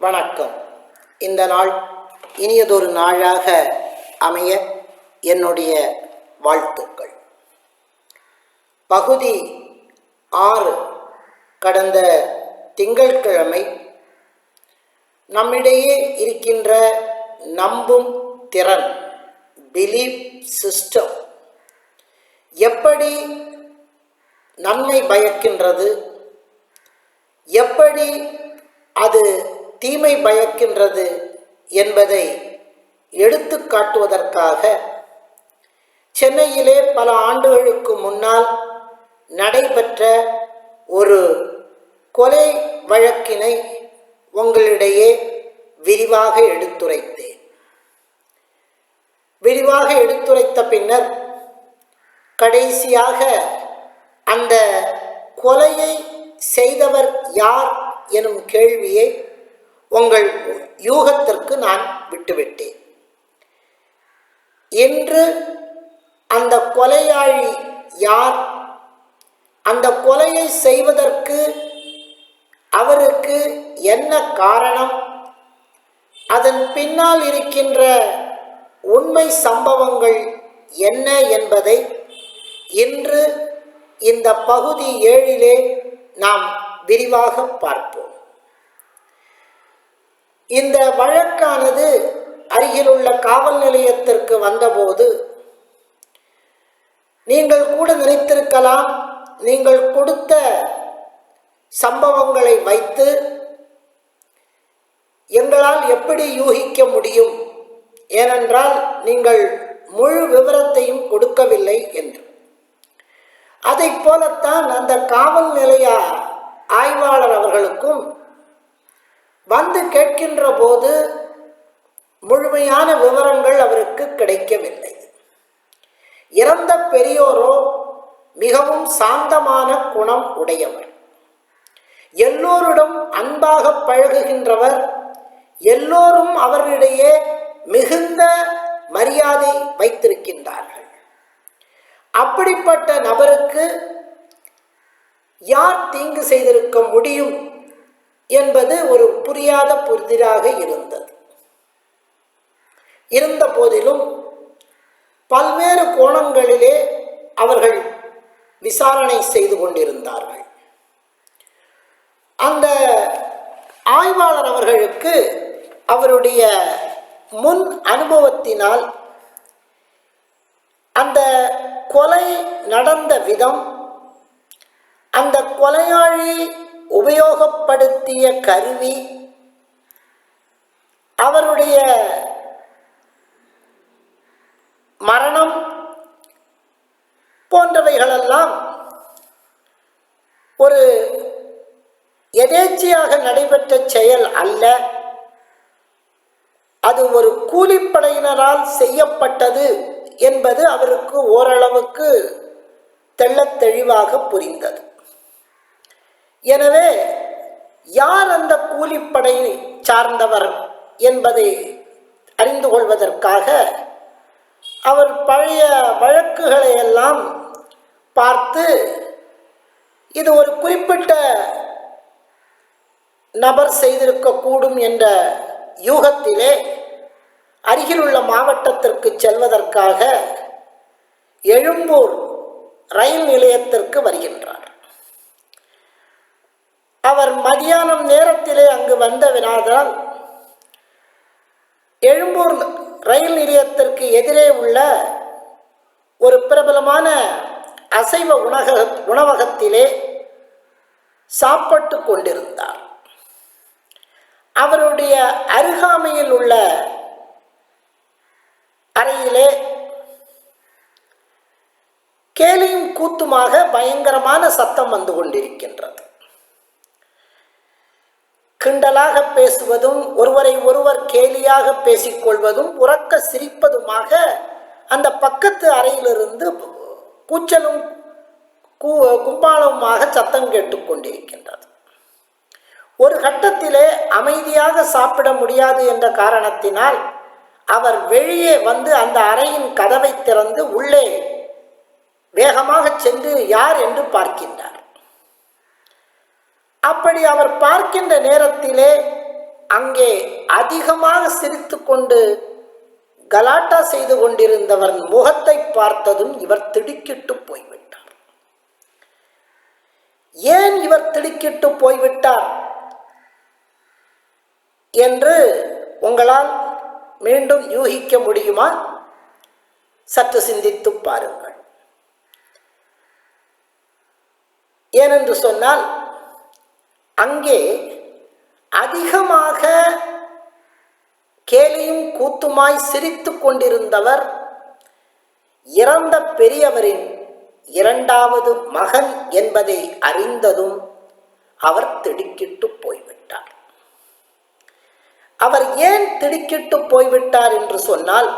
வணக்கம். இந்த நாள் இனியதொரு நாளாக அமைய என்னுடைய வாழ்த்துக்கள். பகுதி ஆறு கடந்த திங்கட்கிழமை நம்மிடையே இருக்கின்ற நம்பும் திறன் பிலீஃப் சிஸ்டம் எப்படி நன்மை பயக்கின்றது எப்படி அது தீமை பயக்கின்றது என்பதை எடுத்து காட்டுவதற்காக சென்னையிலே பல ஆண்டுகளுக்கு முன்னால் நடைபெற்ற ஒரு கொலை வழக்கினை உங்களிடையே விரிவாக எடுத்துரைத்தேன். விரிவாக எடுத்துரைத்த பின்னர் கடைசியாக அந்த கொலையை செய்தவர் யார் எனும் கேள்வியை உங்கள் யூகத்திற்கு நான் விட்டுவிட்டேன். இன்று அந்த கொலையாளி யார்? அந்த கொலையை செய்வதற்கு அவருக்கு என்ன காரணம்? அதன் பின்னால் இருக்கின்ற உண்மை சம்பவங்கள் என்ன என்பதை இன்று இந்த பகுதி ஏழிலே நாம் விரிவாக பார்ப்போம். இந்த வழக்கானது அருகிலுள்ள காவல் நிலையத்திற்கு வந்தபோது நீங்கள் கூட நினைத்திருக்கலாம் நீங்கள் கொடுத்த சம்பவங்களை வைத்து எங்களால் எப்படி யூகிக்க முடியும்? ஏனென்றால் நீங்கள் முழு விவரத்தையும் கொடுக்கவில்லை என்று. அதை போலத்தான் அந்த காவல் நிலைய ஆய்வாளர் அவர்களுக்கும் வந்து கேட்கின்ற போது முழுமையான விவரங்கள் அவருக்கு கிடைக்கவில்லை. இறந்த பெரியோரோ மிகவும் சாந்தமான குணம் உடையவர். எல்லோரிடம் அன்பாக பழகுகின்றவர். எல்லோரும் அவர்களிடையே மிகுந்த மரியாதை வைத்திருக்கின்றார்கள். அப்படிப்பட்ட நபருக்கு யார் தீங்கு செய்திருக்க முடியும்? என்பது ஒரு புரியாத புதிராக இருந்தது. இருந்த போதிலும் பல்வேறு கோணங்களிலே அவர்கள் விசாரணை செய்து கொண்டிருந்தார்கள். அந்த ஆய்வாளர் அவர்களுக்கு அவருடைய முன் அனுபவத்தினால் அந்த கொலை நடந்த விதம் அந்த கொலையாளி உபயோகப்படுத்திய கருவி அவருடைய மரணம் போன்றவைகளெல்லாம் ஒரு எதேச்சையாக நடைபெற்ற செயல் அல்ல. அது ஒரு கூலிப்படையினரால் செய்யப்பட்டது என்பது அவருக்கு ஓரளவுக்கு தெள்ளத் தெளிவாக புரிந்தது. எனவே யார் அந்த கூலிப்படையை சார்ந்தவர் என்பதை அறிந்து கொள்வதற்காக அவர் பழைய வழக்குகளை எல்லாம் பார்த்து இது ஒரு குறிப்பிட்ட நபர் செய்திருக்கக்கூடும் என்ற யூகத்திலே அருகிலுள்ள மாவட்டத்திற்கு செல்வதற்காக எழும்பூர் ரயில் நிலையத்திற்கு வருகின்றார். அவர் மதியானம் நேரத்திலே அங்கு வந்தவினாதால் எழும்பூர் ரயில் நிலையத்திற்கு எதிரே உள்ள ஒரு பிரபலமான அசைவ உணக உணவகத்திலே சாப்பிட்டு கொண்டிருந்தார். அவருடைய அருகாமையில் உள்ள அறையிலே கேலியும் கூத்துமாக பயங்கரமான சத்தம் வந்து கொண்டிருக்கின்றது. கிண்டலாக பேசுவதும் ஒருவரை ஒருவர் கேலியாக பேசிக்கொள்வதும் உறக்க சிரிப்பதுமாக அந்த பக்கத்து அறையிலிருந்து கூச்சலும் கூ கும்பாலவுமாக சத்தம் கேட்டுக்கொண்டிருக்கின்றது ஒரு கட்டத்திலே அமைதியாக சாப்பிட முடியாது என்ற காரணத்தினால் அவர் வெளியே வந்து அந்த அறையின் கதவை திறந்து உள்ளே வேகமாக சென்று யார்? என்று பார்க்கின்றார். அப்படி அவர் பார்க்கின்ற நேரத்திலே அங்கே அதிகமாக சிரித்துக்கொண்டு கலாட்டா செய்து கொண்டிருந்தவன் முகத்தை பார்த்ததும் இவர் திடுக்கிட்டு போய்விட்டார். ஏன் இவர் திடுக்கிட்டு போய்விட்டார் என்று உங்களால் மீண்டும் யூகிக்க முடியுமா? சற்று சிந்தித்து பாருங்கள். ஏனென்று சொன்னால் அங்கே அதிகமாக கேலியும் கூத்துமாய் சிரித்து கொண்டிருந்தவர் இறந்த பெரியவரின் இரண்டாவது மகன் என்பதை அறிந்ததும் அவர் திடுக்கிட்டு போய்விட்டார். அவர் ஏன் திடுக்கிட்டு போய்விட்டார் என்று சொன்னால்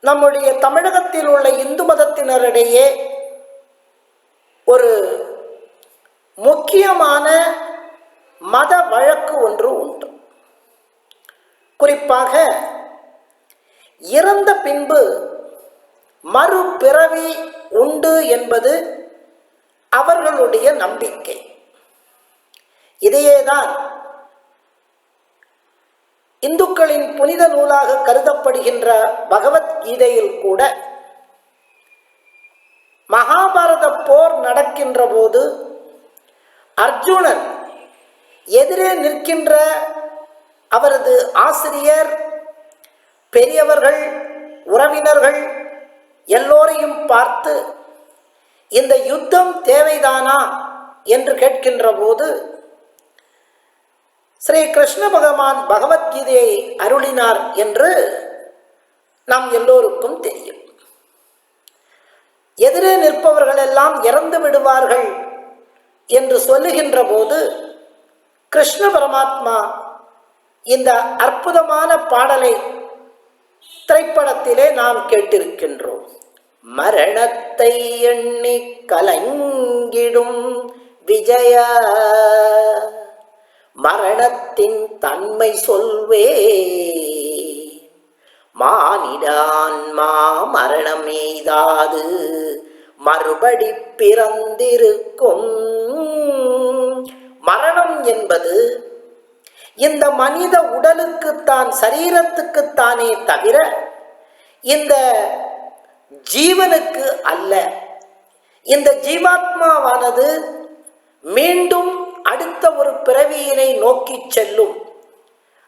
நம்முடைய தமிழகத்தில் உள்ள இந்து மதத்தினரிடையே ஒரு முக்கியமான மத வழக்கு ஒன்று உண்டு. குறிப்பாக இறந்த பின்பு மறுபிறவி உண்டு என்பது அவர்களுடைய நம்பிக்கை. இதையேதான் இந்துக்களின் புனித நூலாக கருதப்படுகின்ற பகவத்கீதையில் கூட மகாபாரத போர் நடக்கின்ற போது அர்ஜுனன் எதிரே நிற்கின்ற அவரது ஆசிரியர் பெரியவர்கள் உறவினர்கள் எல்லோரையும் பார்த்து இந்த யுத்தம் தேவைதானா? என்று கேட்கின்ற போது ஸ்ரீ கிருஷ்ண பகவான் பகவத்கீதையை அருளினார் என்று நாம் எல்லோருக்கும் தெரியும். எதிரே நிற்பவர்கள் எல்லாம் இறந்து விடுவார்கள் என்று சொல்லுகின்ற போது கிருஷ்ண பரமாத்மா இந்த அற்புதமான பாடலை திரைப்படத்திலே நாம் கேட்டிருக்கின்றோம். மரணத்தை எண்ணி கலங்கிடும் விஜய. மரணத்தின் தன்மை சொல்வே. மானிடான்மா மரணம் எய்தாது. மறுபடி பிறந்திருக்கும். மரணம் என்பது இந்த மனித உடலுக்குத்தான் சரீரத்துக்குத்தானே தவிர இந்த ஜீவனுக்கு அல்ல. இந்த ஜீவாத்மாவானது மீண்டும் அடுத்த ஒரு பிறவியினை நோக்கி செல்லும்.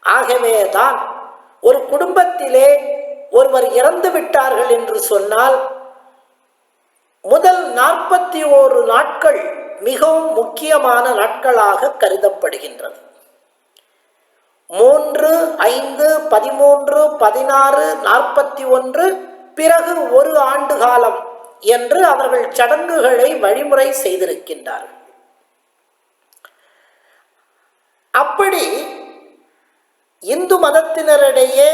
ஆகவேதான் ஒரு குடும்பத்திலே ஒருவர் இறந்து விட்டார்கள் என்று சொன்னால் முதல் நாற்பத்தி ஓரு நாட்கள் மிகவும் முக்கியமான நாட்களாக கருதப்படுகின்றது. மூன்று ஐந்து பதிமூன்று பதினாறு நாற்பத்தி ஒன்று பிறகு ஒரு ஆண்டு காலம் என்று அவர்கள் சடங்குகளை வழிமுறை செய்திருக்கின்றார்கள். அப்படி இந்து மதத்தினரிடையே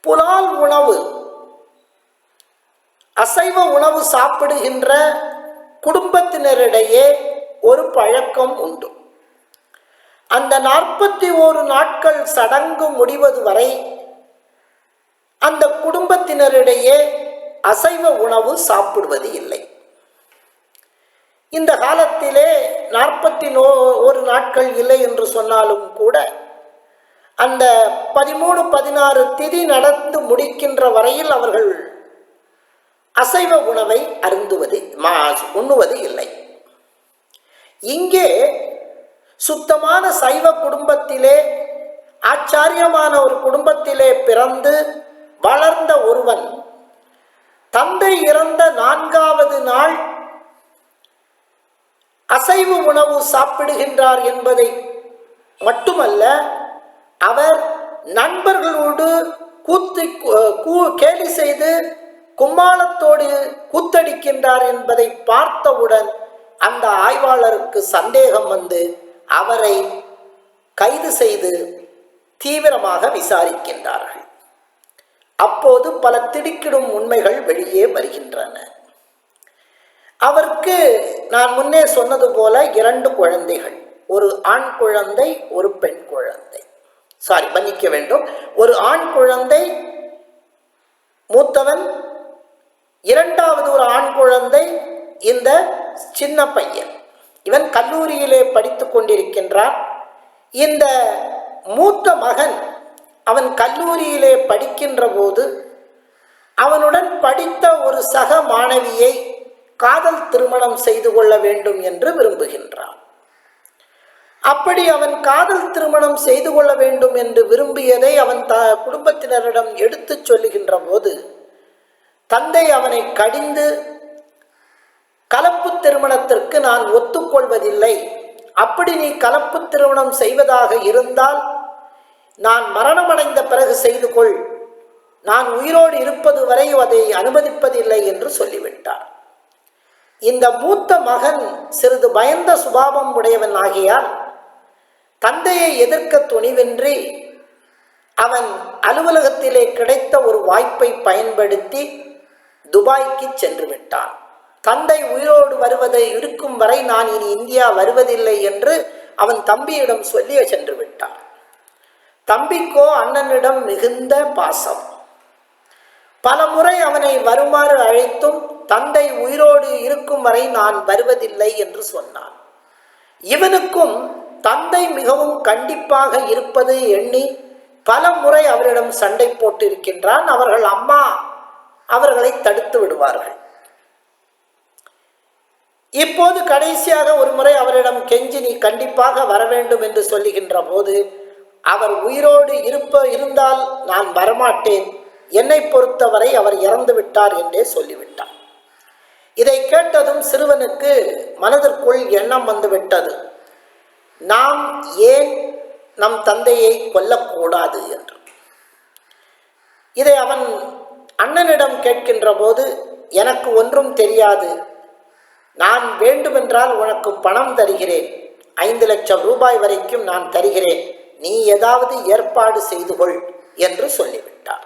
புலால் உணவு அசைவ உணவு சாப்பிடுகின்ற குடும்பத்தினரிடையே ஒரு பழக்கம் உண்டு. அந்த நாற்பத்தி ஓரு நாட்கள் சடங்கு முடிவது வரை அந்த குடும்பத்தினரிடையே அசைவ உணவு சாப்பிடுவது இல்லை. இந்த காலத்திலே நாற்பத்தி நோ ஒரு நாட்கள் இல்லை என்று சொன்னாலும் கூட அந்த பதிமூணு பதினாறு திதி நடந்து முடிக்கின்ற வரையில் அவர்கள் அசைவ உணவை அருந்துவது மா உண்ணுவது இல்லை. இங்கே சுத்தமான சைவ குடும்பத்திலே ஆச்சாரியமான ஒரு குடும்பத்திலே பிறந்து வளர்ந்த ஒருவன் தந்தை இறந்த நான்காவது நாள் அசைவ உணவு சாப்பிடுகின்றார் என்பதை மட்டுமல்ல அவர் நண்பர்களோடு கூத்து கூ கேலி செய்து கும்மாளத்தோடு கூத்தடிக்கின்றார் என்பதை பார்த்தவுடன் அந்த ஆய்வாளருக்கு சந்தேகம் வந்து அவரை கைது செய்து தீவிரமாக விசாரிக்கின்றார்கள். அப்போது பல திடுக்கிடும் உண்மைகள் வெளியே வருகின்றன. அவருக்கு நான் முன்னே சொன்னது போல இரண்டு குழந்தைகள் ஒரு ஆண் குழந்தை ஒரு பெண் குழந்தை. சாரி மன்னிக்க வேண்டும். ஒரு ஆண் குழந்தை மூத்தவன் இரண்டாவது ஒரு ஆண் குழந்தை இந்த சின்ன பையன். இவன் கல்லூரியிலே படித்து கொண்டிருக்கின்றான். இந்த மூத்த மகன் அவன் கல்லூரியிலே படிக்கின்ற போது அவனுடன் படித்த ஒரு சக மாணவியை காதல் திருமணம் செய்து கொள்ள வேண்டும் என்று விரும்புகின்றான். அப்படி அவன் காதல் திருமணம் செய்து கொள்ள வேண்டும் என்று விரும்பியதை அவன் த குடும்பத்தினரிடம் எடுத்துச் சொல்லுகின்ற போது தந்தை அவனை கடிந்து கலப்பு திருமணத்திற்கு நான் ஒத்துக்கொள்வதில்லை. அப்படி நீ கலப்பு திருமணம் செய்வதாக இருந்தால் நான் மரணமடைந்த பிறகு செய்து கொள். நான் உயிரோடு இருப்பது வரை அதை அனுமதிப்பதில்லை என்று சொல்லிவிட்டார். இந்த மூத்த மகன் சிறிது பயந்த சுபாவம் உடையவன் ஆகியால் தந்தையை எதிர்க்க துணிவின்றி அவன் அலுவலகத்திலே கிடைத்த ஒரு வாய்ப்பை பயன்படுத்தி துபாய்க்கு சென்று விட்டான் தந்தை உயிரோடு வருவதை இருக்கும் வரை நான் இனி இந்தியா வருவதில்லை என்று அவன் தம்பியிடம் சொல்லி சென்று விட்டான் தம்பிக்கோ அண்ணனிடம் மிகுந்த பாசம். பல முறை அவனை வருமாறு அழைத்தும் தந்தை உயிரோடு இருக்கும் வரை நான் வருவதில்லை என்று சொன்னான். இவனுக்கும் தந்தை மிகவும் கண்டிப்பாக இருப்பது எண்ணி பல முறை அவரிடம் சண்டை போட்டிருக்கின்றான் அவர்கள் அம்மா அவர்களை தடுத்து விடுவார்கள். இப்போது கடைசியாக ஒரு முறை அவரிடம் கெஞ்சி நீ கண்டிப்பாக வர வேண்டும் என்று சொல்லுகின்ற போது அவர் உயிரோடு இருப்ப இருந்தால் நான் வரமாட்டேன். என்னை பொறுத்தவரை அவர் இறந்து விட்டார் என்றே சொல்லிவிட்டார். இதை கேட்டதும் சிறுவனுக்கு மனதிற்குள் எண்ணம் வந்துவிட்டது. நாம் ஏன் நம் தந்தையை கொல்லக்கூடாது? என்று. இதை அவன் அண்ணனிடம் கேட்கின்ற போது எனக்கு ஒன்றும் தெரியாது. நான் வேண்டுமென்றால் உனக்கு பணம் தருகிறேன். ஐந்து லட்சம் ரூபாய் வரைக்கும் நான் தருகிறேன். நீ ஏதாவது ஏற்பாடு செய்து கொள் என்று சொல்லிவிட்டார்.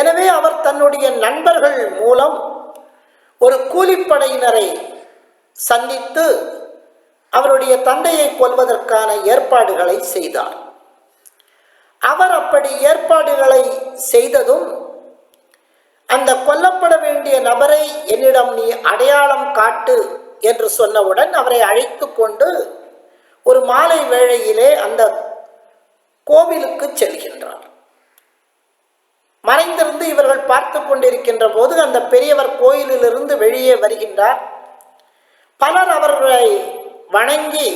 எனவே அவர் தன்னுடைய நண்பர்கள் மூலம் ஒரு கூலிப்படையினரை சந்தித்து அவருடைய தந்தையை கொல்வதற்கான ஏற்பாடுகளை செய்தார். அவர் அப்படி ஏற்பாடுகளை செய்ததும் அந்த கொல்லப்பட வேண்டிய நபரை என்னிடம் நீ அடையாளம் காட்டு என்று சொன்னவுடன் அவரை அழைத்து கொண்டு ஒரு மாலை வேளையிலே அந்த கோவிலுக்கு செல்கின்றார். மறைந்திருந்து இவர்கள் பார்த்து கொண்டிருக்கின்ற போது அந்த பெரியவர் கோயிலிலிருந்து வெளியே வருகின்றார். பலர் அவர்களை வணங்கி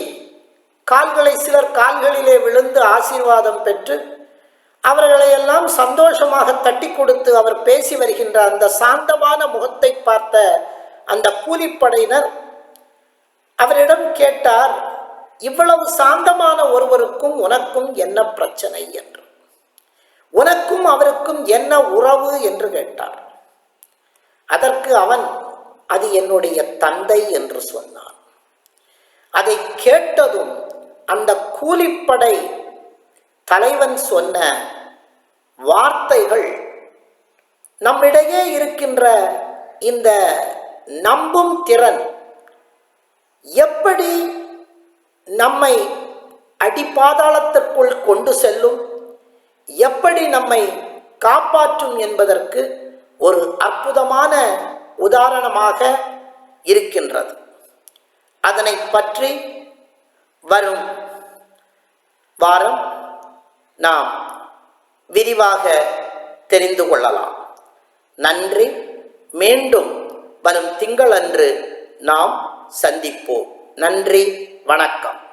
கால்களை சிலர் கால்களிலே விழுந்து ஆசீர்வாதம் பெற்று அவர்களையெல்லாம் சந்தோஷமாக தட்டி கொடுத்து அவர் பேசி வருகின்ற அந்த சாந்தமான முகத்தை பார்த்த அந்த கூலிப்படையினர் அவரிடம் கேட்டார் இவ்வளவு சாந்தமான ஒருவருக்கும் உனக்கும் என்ன பிரச்சனை? என்று. உனக்கும் அவருக்கும் என்ன உறவு? என்று கேட்டார். அதற்கு அவன் அது என்னுடைய தந்தை என்று சொன்னான். அதை கேட்டதும் அந்த கூலிப்படை தலைவன் சொன்ன வார்த்தைகள் நம்மிடையே இருக்கின்ற இந்த நம்பும் திறன் எப்படி நம்மை அடிப்பாதாளத்திற்குள் கொண்டு செல்லும்? எப்படி நம்மை காப்பாற்றும் என்பதற்கு ஒரு அற்புதமான உதாரணமாக இருக்கின்றது. அதனை பற்றி வரும் வாரம் நாம் விரிவாக தெரிந்து கொள்ளலாம். நன்றி. மீண்டும் வரும் திங்களன்று நாம் சந்திப்போம். நன்றி. வணக்கம்.